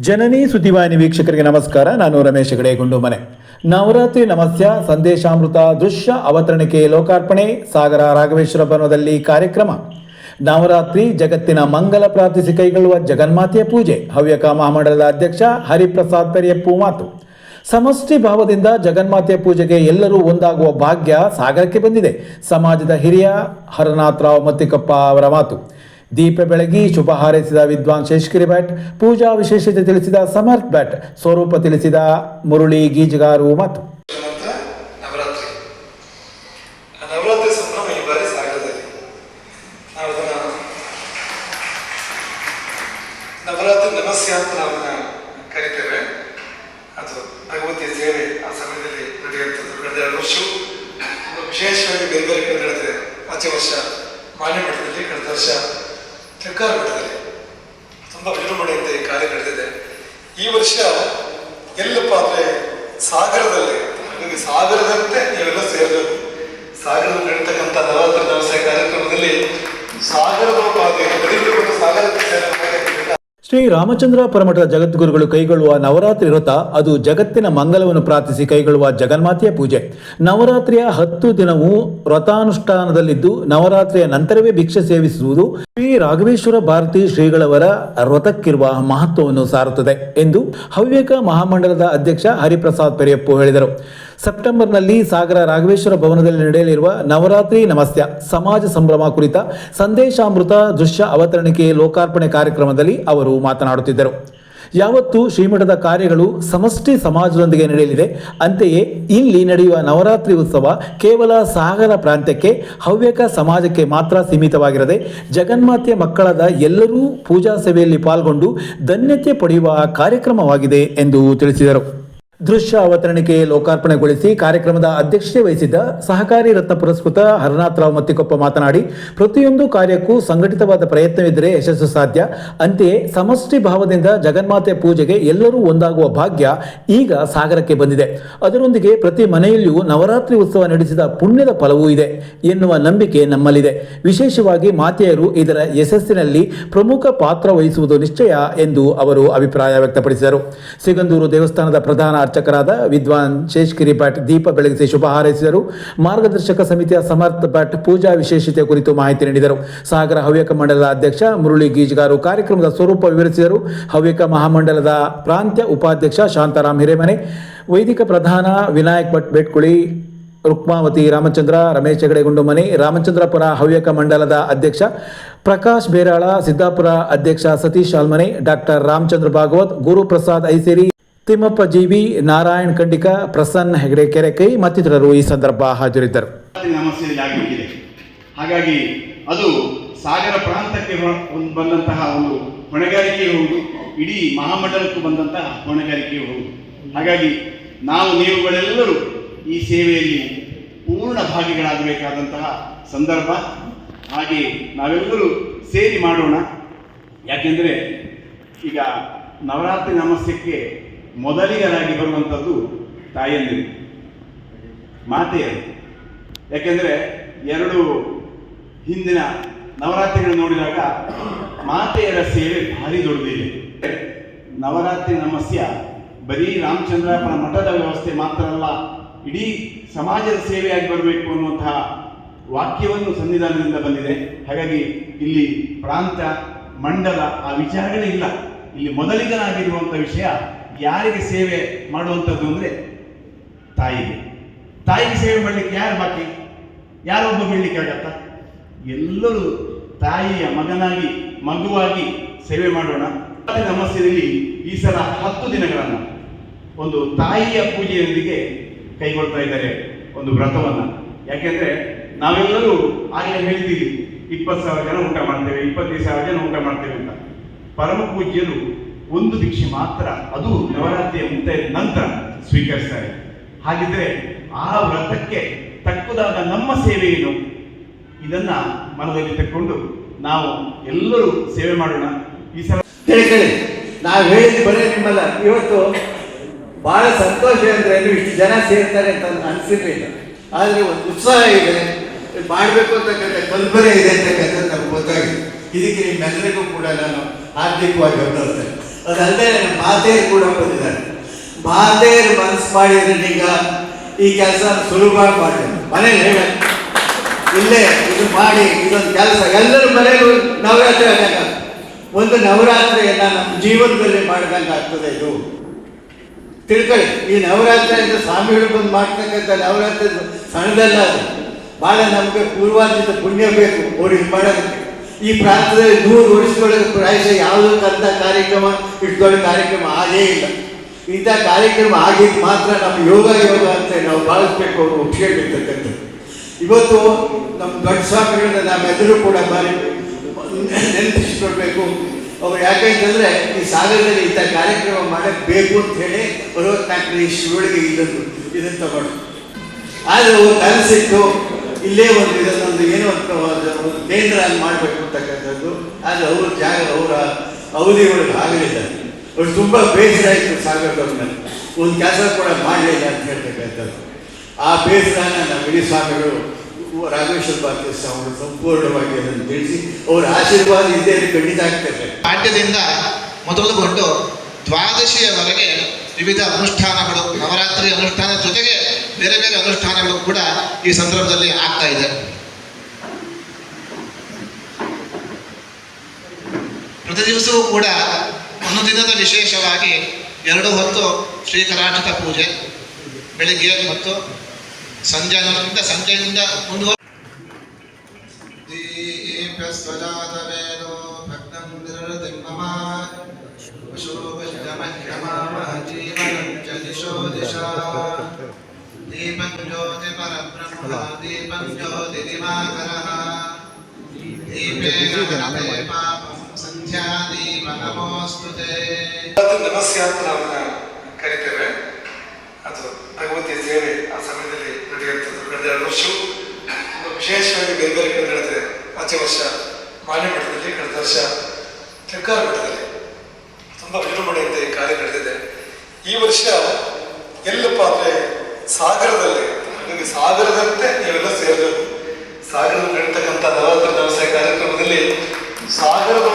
ಜನನಿ ಸುದ್ದಿವಾಹಿನಿ ವೀಕ್ಷಕರಿಗೆ ನಮಸ್ಕಾರ. ನಾನು ರಮೇಶ್ ಹೆಗಡೆ, ಗುಂಡುಮನೆ. ನವರಾತ್ರಿ ನಮಸ್ಯ, ಸಂದೇಶಾಮೃತ, ದೃಶ್ಯ ಅವತರಣಿಕೆ, ಲೋಕಾರ್ಪಣೆ, ಸಾಗರ ರಾಘವೇಶ್ವರ ಭವನದಲ್ಲಿ ಕಾರ್ಯಕ್ರಮ. ನವರಾತ್ರಿ ಜಗತ್ತಿನ ಮಂಗಲ ಪ್ರಾರ್ಥಿಸಿ ಕೈಗೊಳ್ಳುವ ಜಗನ್ಮಾತೆಯ ಪೂಜೆ. ಹವ್ಯಕ ಮಹಾಮಂಡಲದ ಅಧ್ಯಕ್ಷ ಹರಿಪ್ರಸಾದ್ ಪೆರಿಯಪ್ಪು ಮಾತು. ಸಮಷ್ಟಿ ಭಾವದಿಂದ ಜಗನ್ಮಾತೆಯ ಪೂಜೆಗೆ ಎಲ್ಲರೂ ಒಂದಾಗುವ ಭಾಗ್ಯ ಸಾಗರಕ್ಕೆ ಬಂದಿದೆ. ಸಮಾಜದ ಹಿರಿಯ ಹರನಾಥ್ ರಾವ್ ಮತ್ತಿಕಪ್ಪ ಅವರ ಮಾತು. ದೀಪ ಬೆಳಗಿ, ಶುಭ ಹಾರೈಸಿದ ವಿದ್ವಾನ್ ಶೇಷಗಿರಿ ಭಟ್, ಪೂಜಾ ವಿಶೇಷತೆ ತಿಳಿಸಿದ ಸಮರ್ಥ್ ಭಟ್, ಸ್ವರೂಪ ತಿಳಿಸಿದ ಮುರುಳಿ ಗೀಜಗಾರು ಮತ್ತು ವಿಶೇಷವಾಗಿ ಬೇರೆ ಬೇರೆ ಕಡೆ ನಡೆದಿದೆ. ವರ್ಷ ಮಾನ್ಯ ಮಠದಲ್ಲಿ ಕಳೆದ ವರ್ಷ ತಿರುಕಾರ ಮಟ್ಟದಲ್ಲಿ ತುಂಬ ವಿಜೃಂಭಣೆಯಿಂದ ಈ ಕಾರ್ಯ ನಡೆದಿದೆ ಈ ವರ್ಷ ಎಲ್ಲಪ್ಪ ಅಂದ್ರೆ ಸಾಗರದಲ್ಲಿ, ಹಾಗಾಗಿ ಸಾಗರದಂತೆ ನೀವೆಲ್ಲ ಸೇರಬೇಕು. ಸಾಗರದಲ್ಲಿ ನಡೀತಕ್ಕಂಥ ನವರಾತ್ರಿ ವ್ಯವಸಾಯ ಕಾರ್ಯಕ್ರಮದಲ್ಲಿ ಸಾಗರದ ಪಾದೆ ಕಡಿಮೆ ಸಾಗರಕ್ಕೆ ಸೇರೋ ಹಾಗೆ ಶ್ರೀ ರಾಮಚಂದ್ರ ಪರಮಠದ ಜಗದ್ಗುರುಗಳು ಕೈಗೊಳ್ಳುವ ನವರಾತ್ರಿ ವ್ರತ, ಅದು ಜಗತ್ತಿನ ಮಂಗಲವನ್ನು ಪ್ರಾರ್ಥಿಸಿ ಕೈಗೊಳ್ಳುವ ಜಗನ್ಮಾತೆಯ ಪೂಜೆ. ನವರಾತ್ರಿಯ ಹತ್ತು ದಿನವೂ ವ್ರತಾನುಷ್ಠಾನದಲ್ಲಿದ್ದು, ನವರಾತ್ರಿಯ ನಂತರವೇ ಭಿಕ್ಷೆ ಸೇವಿಸುವುದು ಶ್ರೀ ರಾಘವೇಶ್ವರ ಭಾರತಿ ಶ್ರೀಗಳವರ ವ್ರತಕ್ಕಿರುವ ಮಹತ್ವವನ್ನು ಸಾರುತ್ತದೆ ಎಂದು ಹವ್ಯಕ ಮಹಾಮಂಡಲದ ಅಧ್ಯಕ್ಷ ಹರಿಪ್ರಸಾದ್ ಪೆರಿಯಪ್ಪು ಹೇಳಿದರು. ಸೆಪ್ಟೆಂಬರ್ನಲ್ಲಿ ಸಾಗರ ರಾಘವೇಶ್ವರ ಭವನದಲ್ಲಿ ನಡೆಯಲಿರುವ ನವರಾತ್ರಿ ನಮಸ್ಯ ಸಮಾಜ ಸಂಭ್ರಮ ಕುರಿತ ಸಂದೇಶಾಮೃತ ದೃಶ್ಯ ಅವತರಣಿಕೆ ಲೋಕಾರ್ಪಣೆ ಕಾರ್ಯಕ್ರಮದಲ್ಲಿ ಅವರು ಮಾತನಾಡುತ್ತಿದ್ದರು. ಯಾವತ್ತು ಶ್ರೀಮಠದ ಕಾರ್ಯಗಳು ಸಮಷ್ಟಿ ಸಮಾಜದೊಂದಿಗೆ ನಡೆಯಲಿದೆ. ಅಂತೆಯೇ ಇಲ್ಲಿ ನಡೆಯುವ ನವರಾತ್ರಿ ಉತ್ಸವ ಕೇವಲ ಸಾಗರ ಪ್ರಾಂತ್ಯಕ್ಕೆ, ಹವ್ಯಕ ಸಮಾಜಕ್ಕೆ ಮಾತ್ರ ಸೀಮಿತವಾಗಿರದೆ, ಜಗನ್ಮಾತೆಯ ಮಕ್ಕಳಾದ ಎಲ್ಲರೂ ಪೂಜಾ ಸೇವೆಯಲ್ಲಿ ಪಾಲ್ಗೊಂಡು ಧನ್ಯತೆ ಪಡೆಯುವ ಕಾರ್ಯಕ್ರಮವಾಗಿದೆ ಎಂದು ತಿಳಿಸಿದರು. ದೃಶ್ಯ ಅವತರಣಿಕೆ ಲೋಕಾರ್ಪಣೆಗೊಳಿಸಿ ಕಾರ್ಯಕ್ರಮದ ಅಧ್ಯಕ್ಷತೆ ವಹಿಸಿದ್ದ ಸಹಕಾರಿ ರತ್ನ ಪುರಸ್ಕೃತ ಹರನಾಥರಾವ್ ಮತ್ತಿಕೊಪ್ಪ ಮಾತನಾಡಿ, ಪ್ರತಿಯೊಂದು ಕಾರ್ಯಕ್ಕೂ ಸಂಘಟಿತವಾದ ಪ್ರಯತ್ನವಿದ್ದರೆ ಯಶಸ್ಸು ಸಾಧ್ಯ. ಅಂತೆಯೇ ಸಮಷ್ಟಿ ಭಾವದಿಂದ ಜಗನ್ಮಾತೆ ಪೂಜೆಗೆ ಎಲ್ಲರೂ ಒಂದಾಗುವ ಭಾಗ್ಯ ಈಗ ಸಾಗರಕ್ಕೆ ಬಂದಿದೆ. ಅದರೊಂದಿಗೆ ಪ್ರತಿ ಮನೆಯಲ್ಲಿಯೂ ನವರಾತ್ರಿ ಉತ್ಸವ ನಡೆಸಿದ ಪುಣ್ಯದ ಫಲವೂ ಇದೆ ಎನ್ನುವ ನಂಬಿಕೆ ನಮ್ಮಲ್ಲಿದೆ. ವಿಶೇಷವಾಗಿ ಮಾತೆಯರು ಇದರ ಯಶಸ್ಸಿನಲ್ಲಿ ಪ್ರಮುಖ ಪಾತ್ರ ವಹಿಸುವುದು ನಿಶ್ಚಯ ಎಂದು ಅವರು ಅಭಿಪ್ರಾಯ ವ್ಯಕ್ತಪಡಿಸಿದರು. ಸಿಗಂದೂರು ದೇವಸ್ಥಾನದ ಪ್ರಧಾನ ಅರ್ಚಕರಾದ ವಿದ್ವಾನ್ ಶೇಷ್ಗಿರಿ ಭಟ್ ದೀಪ ಬೆಳಗಿಸಿ ಶುಭ ಹಾರೈಸಿದರು. ಮಾರ್ಗದರ್ಶಕ ಸಮಿತಿಯ ಸಮರ್ಥ ಭಟ್ ಪೂಜಾ ವಿಶೇಷತೆ ಕುರಿತು ಮಾಹಿತಿ ನೀಡಿದರು. ಸಾಗರ ಹವ್ಯಕ ಮಂಡಲದ ಅಧ್ಯಕ್ಷ ಮುರುಳಿ ಗೀಜ್ಗಾರು ಕಾರ್ಯಕ್ರಮದ ಸ್ವರೂಪ ವಿವರಿಸಿದರು. ಹವ್ಯಕ ಮಹಾಮಂಡಲದ ಪ್ರಾಂತ್ಯ ಉಪಾಧ್ಯಕ್ಷ ಶಾಂತಾರಾಮ್ ಹಿರೇಮನೆ, ವೈದಿಕ ಪ್ರಧಾನ ವಿನಾಯಕ್ ಭಟ್ ಬೆಟ್ಕುಳಿ, ರುಕ್ಮಾವತಿ ರಾಮಚಂದ್ರ, ರಮೇಶ್ ಹೆಗಡೆ ಗುಂಡುಮನೆ ರಾಮಚಂದ್ರಪುರ ಹವ್ಯಕ ಮಂಡಲದ ಅಧ್ಯಕ್ಷ ಪ್ರಕಾಶ್ ಬೇರಾಳ, ಸಿದ್ದಾಪುರ ಅಧ್ಯಕ್ಷ ಸತೀಶ್ ಆಲ್ಮನೆ ಡಾಕ್ಟರ್ ರಾಮಚಂದ್ರ ಭಾಗವತ್, ಗುರುಪ್ರಸಾದ್ ಐಸಿರಿ ತಿಮ್ಮಪ್ಪ ಜೀವಿ, ನಾರಾಯಣ್ ಖಂಡಿಕ, ಪ್ರಸನ್ನ ಹೆಗಡೆ ಕೆರೆಕೈ ಮತ್ತಿತರರು ಈ ಸಂದರ್ಭ ಹಾಜರಿದ್ದರು. ಹಾಗಾಗಿ ಅದು ಸಾಗರ ಪ್ರಾಂತಕ್ಕೆ ಬಂದಂತಹ ಒಂದು ಹೊಣೆಗಾರಿಕೆ ಹೌದು, ಇಡೀ ಮಹಾಮಂಡಲಕ್ಕೂ ಬಂದಂತಹ ಹೊಣೆಗಾರಿಕೆ ಹೌದು. ಹಾಗಾಗಿ ನಾವು ನೀವುಗಳೆಲ್ಲರೂ ಈ ಸೇವೆಯಲ್ಲಿ ಪೂರ್ಣ ಭಾಗಿಗಳಾಗಬೇಕಾದಂತಹ ಸಂದರ್ಭ. ಹಾಗೆ ನಾವೆಲ್ಲರೂ ಸೇರಿ ಮಾಡೋಣ. ಯಾಕೆಂದರೆ ಈಗ ನವರಾತ್ರಿ ನಮಸ್ಯಕ್ಕೆ ಮೊದಲಿಗರಾಗಿ ಬರುವಂಥದ್ದು ತಾಯಂದಿರು, ಮಾತೆಯರು. ಯಾಕೆಂದರೆ ಎರಡು ಹಿಂದಿನ ನವರಾತ್ರಿಗಳು ನೋಡಿದಾಗ ಮಾತೆಯರ ಸೇವೆ ಭಾರಿ ದೊಡ್ಡದಿದೆ. ನವರಾತ್ರಿ ನಮಸ್ಯ ಬರೀ ರಾಮಚಂದ್ರಾಪುರ ಮಠದ ವ್ಯವಸ್ಥೆ ಮಾತ್ರ ಅಲ್ಲ, ಇಡೀ ಸಮಾಜದ ಸೇವೆಯಾಗಿ ಬರಬೇಕು ಅನ್ನುವಂತಹ ವಾಕ್ಯವನ್ನು ಸಂವಿಧಾನದಿಂದ ಬಂದಿದೆ. ಹಾಗಾಗಿ ಇಲ್ಲಿ ಪ್ರಾಂತ, ಮಂಡಲ ಆ ವಿಚಾರಗಳೇ ಇಲ್ಲ. ಇಲ್ಲಿ ಮೊದಲಿಗನಾಗಿರುವಂಥ ವಿಷಯ ಯಾರಿಗೆ ಸೇವೆ ಮಾಡುವಂಥದ್ದು ಅಂದರೆ ತಾಯಿಗೆ. ತಾಯಿಗೆ ಸೇವೆ ಮಾಡಲಿಕ್ಕೆ ಯಾರು ಬಾಕಿ? ಯಾರೊಬ್ಬ ಬೀಳಲಿಕ್ಕೆ ಆಗತ್ತ? ಎಲ್ಲರೂ ತಾಯಿಯ ಮಗನಾಗಿ, ಮಗುವಾಗಿ ಸೇವೆ ಮಾಡೋಣ. ನಮ್ಮ ಮಸೀದಿಯಲ್ಲಿ ಈ ಸಲ ಹತ್ತು ದಿನಗಳನ್ನು ಒಂದು ತಾಯಿಯ ಪೂಜೆಯೊಂದಿಗೆ ಕೈಗೊಳ್ತಾ ಇದ್ದಾರೆ ಒಂದು ವ್ರತವನ್ನು. ಯಾಕೆಂದ್ರೆ ನಾವೆಲ್ಲರೂ ಆಗಲೇ ಹೇಳ್ತೀವಿ, ಇಪ್ಪತ್ತು ಸಾವಿರ ಜನ ಊಟ ಮಾಡ್ತೇವೆ, ಇಪ್ಪತ್ತೈದು ಸಾವಿರ ಜನ ಊಟ ಮಾಡ್ತೇವೆ ಅಂತ. ಪರಮ ಪೂಜ್ಯರು ಒಂದು ಭಿಕ್ಷೆ ಮಾತ್ರ, ಅದು ನವರಾತ್ರಿಯ ಮುಕ್ತಾಯದ ನಂತರ ಸ್ವೀಕರಿಸ್ತಾರೆ. ಹಾಗಿದ್ರೆ ಆ ವ್ರತಕ್ಕೆ ತಕ್ಕುದಾದ ನಮ್ಮ ಸೇವೆ ಏನು? ಇದನ್ನ ಮನದಲ್ಲಿ ತಕ್ಕೊಂಡು ನಾವು ಎಲ್ಲರೂ ಸೇವೆ ಮಾಡೋಣ. ಈ ಸಲ ಕೇಳಿ ನಾವು ಹೇಳಿದ್ದು ಬರೀ ನಿಮ್ಮಲ್ಲ. ಇವತ್ತು ಬಹಳ ಸಂತೋಷ ಅಂದ್ರೆ ಇಷ್ಟು ಜನ ಸೇರ್ತಾರೆ ಅಂತ ಅನಿಸಿರ್ಲಿಲ್ಲ ಆದರೆ ಒಂದು ಉತ್ಸಾಹ ಇದೆ. ಮಾಡಬೇಕು ಅಂತಕ್ಕಂಥ ಕಲ್ಪನೆ ಇದೆ ಅಂತಕ್ಕಂಥದ್ದು ನಮ್ಗೆ ಗೊತ್ತಾಗಿದೆ. ಇದಕ್ಕೆ ನಿಮ್ಮೆಲ್ಲರಿಗೂ ಕೂಡ ನಾನು ಆರ್ಥಿಕವಾಗಿ ಅಭಿನಂದಿಸ್ತೇನೆ ಅದಲ್ಲದೆ ನನ್ನ ಮಾತೆಯರು ಕೂಡ ಬಂದಿದ್ದಾರೆ. ಮಾತೆಯರು ಮನಸ್ಸು ಮಾಡಿದ್ರೆ ಈಗ ಈ ಕೆಲಸ ಸುಲಭ ಮಾಡಿ ಮನೇಲಿ ಹೇಳ. ಇಲ್ಲೇ ಇದು ಮಾಡಿ ಇದೊಂದು ಕೆಲಸ. ಎಲ್ಲರ ಮನೆಯಲ್ಲೂ ನವರಾತ್ರಿ ಆದಾಗ. ಒಂದು ನವರಾತ್ರಿಯನ್ನ ನಮ್ಮ ಜೀವನದಲ್ಲಿ ಮಾಡಿದಂಗೆ ಆಗ್ತದೆ ಇದು. ತಿಳ್ಕೊಳ್ಳಿ, ಈ ನವರಾತ್ರಿ ಅಂತ ಸ್ವಾಮಿಗಳು ಬಂದು ಮಾಡ್ತಕ್ಕಂಥ ನವರಾತ್ರಿ ಸಣ್ಣದಲ್ಲ ಅದು. ಭಾಳ ನಮಗೆ ಪೂರ್ವಾರ್ಜಿತ ಪುಣ್ಯ ಬೇಕು. ಅವ್ರಿಗೆ ಮಾಡೋದಕ್ಕೆ. ಈ ಪ್ರಾಂತದಲ್ಲಿ ನೂರು ಪ್ರಾಯಶಃ ಯಾವುದೋ ಅಂಥ ಕಾರ್ಯಕ್ರಮ ಇಟ್ಕೊಳ್ಳೋ ಕಾರ್ಯಕ್ರಮ ಆಗೇ ಇಲ್ಲ. ಇಂಥ ಕಾರ್ಯಕ್ರಮ ಆಗಿದ್ದು ಮಾತ್ರ ನಮ್ಮ ಯೋಗ ಯೋಗ ಅಂತ ನಾವು ಭಾವಿಸ್ಬೇಕು ಅವರು ಒಪ್ಪಿಕೊಂಡಿರ್ತಕ್ಕಂಥದ್ದು ಇವತ್ತು ನಮ್ಮ ದೊಡ್ಡ ಸ್ವಾಮಿಗಳನ್ನ ನಾವೆಲ್ಲರೂ ಕೂಡ ಬಾರಿ ನೆನಪಿಸ್ಕೊಳ್ಬೇಕು. ಅವ್ರು ಯಾಕಂತಂದ್ರೆ ಈ ಸಾಗರದಲ್ಲಿ ಇಂಥ ಕಾರ್ಯಕ್ರಮ ಮಾಡಕ್ಕೆ ಬೇಕು ಅಂತ ಹೇಳಿ ಅರವತ್ನಾಲ್ಕನೇ ಶಿವಳಿಗೆ ಇದನ್ನು ಇದನ್ನು ತಗೊಂಡು. ಆದರೆ ಅವ್ರು ಕನಸಿತ್ತು ಇಲ್ಲೇ ಒಂದು ಇದನ್ನೊಂದು ಏನೋ ಒಂದು ಒಂದು ಕೇಂದ್ರ ಆಗಿ ಮಾಡಬೇಕು ಅಂತಕ್ಕಂಥದ್ದು ಆದರೆ ಅವ್ರ ಜಾಗ, ಅವರ ಅವಧಿ ಒಳಗೆ ಆಗಲಿಲ್ಲ. ಅವ್ರು ತುಂಬ ಬೇಸರ ಆಯಿತು ಸಾಗರದವ್ರ ಮೇಲೆ ಒಂದು ಕೆಲಸ ಕೂಡ ಮಾಡಲಿಲ್ಲ ಅಂತ ಹೇಳ್ತಕ್ಕಂಥದ್ದು. ಆ ಬೇಸರನ ನಮ್ಮ ಇಡೀ ಸ್ವಾಮಿಗಳು ರಾಘವೇಶ್ವರ ಭಾರತಿ ಸ್ವಾಮಿಗಳು ಸಂಪೂರ್ಣವಾಗಿ ಅದನ್ನು ತಿಳಿಸಿ, ಅವರ ಆಶೀರ್ವಾದ ಇದ್ದೇ ಖಂಡಿತ ಆಗ್ತದೆ. ಪಾಠ್ಯದಿಂದ ಮೊದಲುಗೊಂಡು ದ್ವಾದಶಿಯವರೆಗೆ ವಿವಿಧ ಅನುಷ್ಠಾನಗಳು, ನವರಾತ್ರಿ ಅನುಷ್ಠಾನ ಜೊತೆಗೆ ಬೇರೆ ಬೇರೆ ಅನುಷ್ಠಾನಗಳು ಕೂಡ ಈ ಸಂದರ್ಭದಲ್ಲಿ ಆಗ್ತಾ ಇದೆ. ಪ್ರತಿ ದಿವಸವೂ ಕೂಡ ಒಂದು ದಿನದ ವಿಶೇಷವಾಗಿ ಎರಡು ಹೊತ್ತು ಶ್ರೀಕರಾಠಿತ ಪೂಜೆ ಬೆಳಿಗ್ಗೆ ಮತ್ತು ಸಂಜೆಯಿಂದ ಸಂಜೆಯಿಂದ ಮುಂದುವರೆ दीप्यस्वजातवेदो भग्नं निरृतिं मम पशुपशुजमह्यमामः जीवनं च दिशो दिशा दीपं ज्योतिपरब्रह्म दीपं ज्योतिदिवाकरः दीपेन हरते पापं सन्ध्यादीपनमोऽस्तु ते ಅದು ನಮಸ್ಯ ಅಂತ ನಾವನ್ನ ಕರಿತೇವೆ. ಅದು ಭಗವತಿ ಸೇವೆ ಆ ಸಮಯದಲ್ಲಿ ನಡೆಯುವಂಥದ್ದು. ಕಳೆದ ಎರಡು ವರ್ಷವೂ ವಿಶೇಷವಾಗಿ ಕಡೆ ನಡೆದಿದೆ ಆಚೆ ವರ್ಷ, ಮಾನ್ಯ ಮಠದಲ್ಲಿ ಕಳೆದ ವರ್ಷ ತೆಕ್ಕಾರ ಮಠದಲ್ಲಿ. ತುಂಬ ವಿಜೃಂಭಣೆಯಿಂದ ಈ ಕಾರ್ಯ ನಡೆದಿದೆ. ಈ ವರ್ಷ ಎಲ್ಲಪ್ಪ ಅಂದ್ರೆ ಸಾಗರದಲ್ಲಿ. ನಿಮಗೆ ಸಾಗರದಂತೆ ನೀವೆಲ್ಲ ಸೇರಬೇಕು. ಸಾಗರದಲ್ಲಿ ನಡೀತಕ್ಕಂಥ ನವರಾತ್ರಿ ನವಸಾಯ ಕಾರ್ಯಕ್ರಮದಲ್ಲಿ ಸಾಗರದ